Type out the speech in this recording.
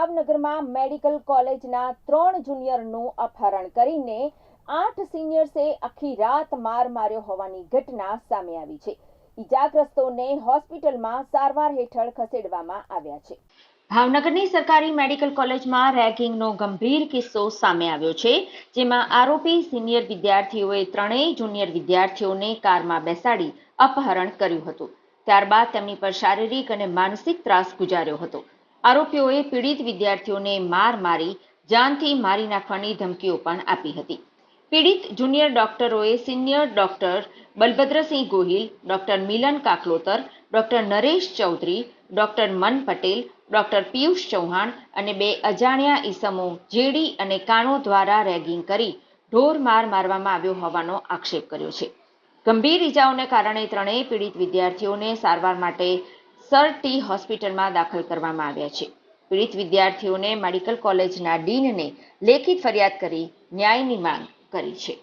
ભાવનગરમાં મેડિકલ કોલેજના ત્રણ જુનિયરનું અપહરણ કરીને આઠ સિનિયર્સે આખી રાત માર માર્યો હોવાની ઘટના સામે આવી છે. ઈજાગ્રસ્તોને હોસ્પિટલમાં સારવાર હેઠળ ખસેડવામાં આવ્યા છે. ભાવનગરની સરકારી મેડિકલ કોલેજમાં રેગિંગનો ગંભીર કિસ્સો સામે આવ્યો છે, જેમાં આરોપી સિનિયર વિદ્યાર્થીઓએ ત્રણેય જુનિયર વિદ્યાર્થીઓને કારમાં બેસાડી અપહરણ કર્યું હતું. ત્યારબાદ તેમની પર શારીરિક અને માનસિક ત્રાસ ગુજાર્યો હતો. આરોપીઓએ પીડિત વિદ્યાર્થીઓને માર મારી, જાનથી મારી નાખવાની ધમકીઓ પણ આપી હતી. પીડિત જુનિયર ડોક્ટરોએ senior doctor Balbhadrasinh Gohil, doctor Milan Kaklotar, doctor Naresh Chaudhari, doctor Man Patel, doctor Piyush Chauhan અને બે અજાણ્યા ઈસમો જેડી અને કાણો દ્વારા રેગિંગ કરી ઢોર માર મારવામાં આવ્યો હોવાનો આક્ષેપ કર્યો છે. ગંભીર ઇજાઓને કારણે ત્રણેય પીડિત વિદ્યાર્થીઓને સારવાર માટે સર ટી હોસ્પિટલમાં દાખલ કરવામાં આવ્યા છે. પીડિત વિદ્યાર્થીઓને મેડિકલ કોલેજના ડીનને લેખિત ફરિયાદ કરી ન્યાયની માંગ કરી છે.